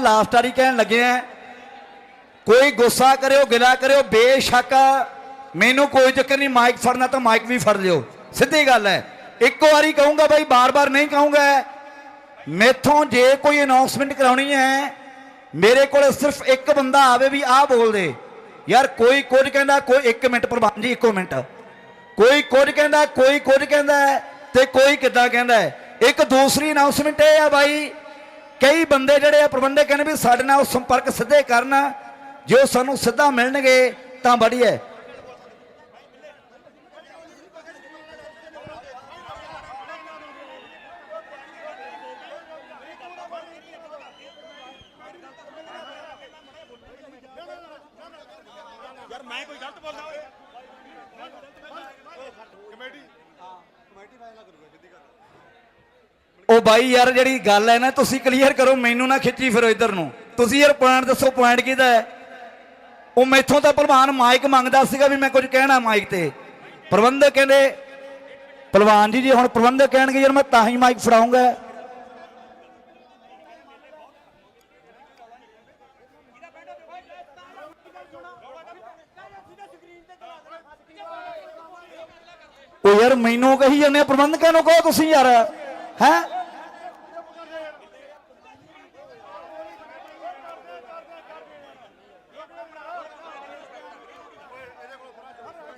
Last ਵਾਰੀ ਕਹਿਣ ਲੱਗੇ ਆ, ਕੋਈ ਗੁੱਸਾ ਕਰਿਓ, ਗਿਲਾ ਕਰਿਓ, ਬੇਸ਼ੱਕ ਮੈਨੂੰ ਕੋਈ ਚੱਕਰ ਨਹੀਂ, ਮਾਈਕ ਫੜਨਾ ਤਾਂ ਮਾਈਕ ਵੀ ਫੜ ਲਿਓ, ਸਿੱਧੀ ਗੱਲ ਹੈ। ਇੱਕੋ ਵਾਰੀ ਕਹੂੰਗਾ ਬਾਈ, ਬਾਰ-ਬਾਰ ਨਹੀਂ ਕਹੂੰਗਾ। ਮੈਥੋਂ ਜੇ ਕੋਈ ਅਨਾਉਂਸਮੈਂਟ ਕਰਾਉਣੀ ਹੈ, ਮੇਰੇ ਕੋਲ ਸਿਰਫ ਇੱਕ ਬੰਦਾ ਆਵੇ ਵੀ ਆਹ ਬੋਲ ਦੇ। ਯਾਰ, ਕੋਈ ਕੁਝ ਕਹਿੰਦਾ, ਕੋਈ 1 ਮਿੰਟ ਪ੍ਰਬੰਧ ਜੀ ਇੱਕੋ ਮਿੰਟ। ਕੋਈ ਕੁਝ ਕਹਿੰਦਾ, ਕੋਈ ਕੁਝ ਕਹਿੰਦਾ ਤੇ ਕੋਈ ਕਿੱਦਾਂ ਕਹਿੰਦਾ ਇੱਕ ਦੂਸਰੀ ਅਨਾਉਂਸਮੈਂਟ ਇਹ ਆ ਬਾਈ ਕਈ ਬੰਦੇ ਜਿਹੜੇ ਆ ਪ੍ਰਬੰਧਕ ਕਹਿੰਦੇ ਵੀ ਸਾਡੇ ਨਾਲ ਸੰਪਰਕ ਸਿੱਧੇ ਕਰਨ ਜੇ ਉਹ ਸਾਨੂੰ ਸਿੱਧਾ ਮਿਲਣਗੇ ਤਾਂ ਬੜੀਆ ਯਾਰ ਮੈਂ ਕੋਈ ਗਲਤ ਬੋਲਦਾ ਓਏ। ਕਮੇਟੀ ਉਹ ਬਾਈ ਯਾਰ ਜਿਹੜੀ ਗੱਲ ਹੈ ਨਾ ਤੁਸੀਂ ਕਲੀਅਰ ਕਰੋ ਮੈਨੂੰ ਨਾ ਖਿੱਚੀ ਫਿਰੋ ਇੱਧਰ ਨੂੰ। ਤੁਸੀਂ ਯਾਰ ਪੁਆਇੰਟ ਦੱਸੋ ਪੁਆਇੰਟ ਕਿਹਦਾ ਹੈ? ਉਹ ਮੈਥੋਂ ਤਾਂ ਪਹਿਲਵਾਨ ਮਾਈਕ ਮੰਗਦਾ ਸੀਗਾ ਵੀ ਮੈਂ ਕੁਝ ਕਹਿਣਾ ਮਾਈਕ ਤੇ। ਪ੍ਰਬੰਧਕ ਕਹਿੰਦੇ ਪਹਿਲਵਾਨ ਜੀ ਜੀ ਹੁਣ ਪ੍ਰਬੰਧਕ ਕਹਿਣਗੇ ਯਾਰ ਮੈਂ ਤਾਂ ਹੀ ਮਾਈਕ ਫੜਾਉਂਗਾ। ਉਹ ਯਾਰ ਮੈਨੂੰ ਕਹੀ ਜਾਂਦੇ ਆ, ਪ੍ਰਬੰਧਕਾਂ ਨੂੰ ਕਹੋ ਤੁਸੀਂ ਯਾਰ। ਹੈ